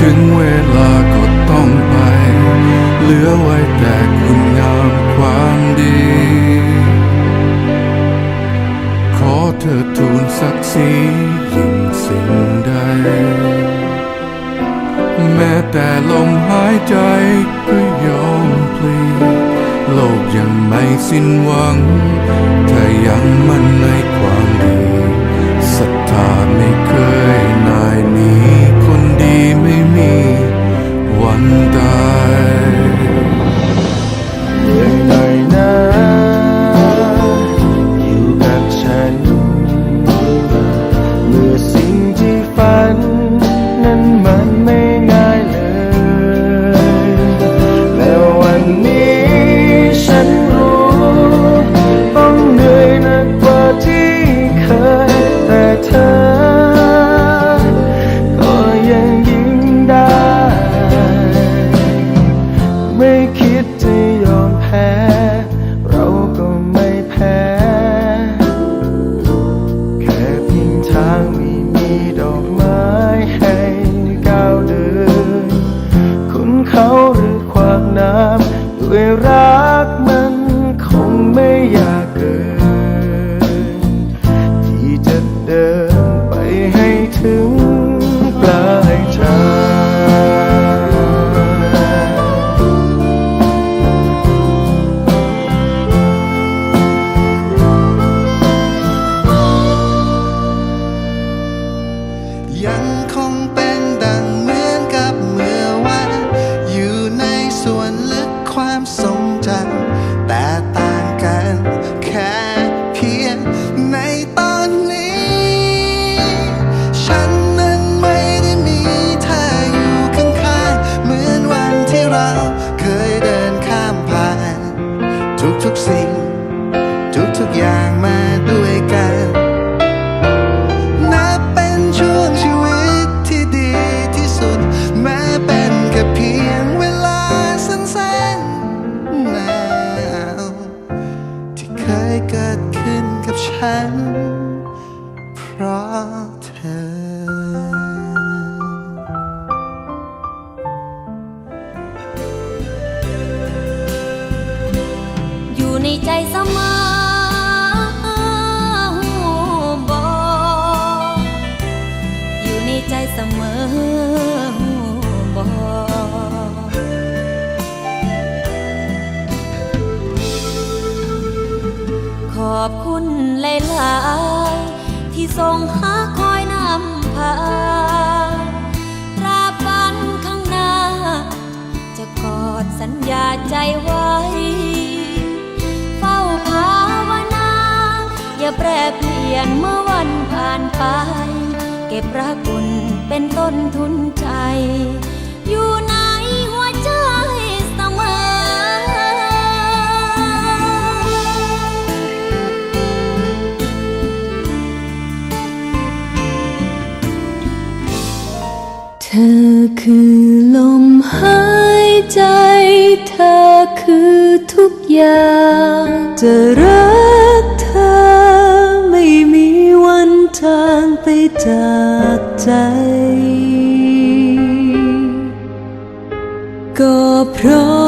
ถึงเวลาก็ต้องไป เหลือไว้แต่คุณงามความดี ขอเธอทูลศักดิ์ศรียิ่งสิ่งใด แม้แต่ลมหายใจก็ยอมพลีโลกยังไม่สิ้นหวัง ดอกไม้ให้ก้าวเดิน คุณเขาหรือขวางน้ำด้วยรัก ยเกิดขึ้นกับฉัน เพราะเธอ อยู่ในใจเสมอ อบคุณหลายๆที่ทรงหาคอยนำพาตราบวันข้างหน้า จะกอดสัญญาใจไว้ เฝ้าภาวนา อย่าแปรเปลี่ยนเมื่อวันผ่านไป เก็บรักคุณเป็นต้นทุนใจ ลมหายใจเธอคือทุกอย่าง จะรักเธอไม่มีวันทางไปจากใจ ก็เพราะ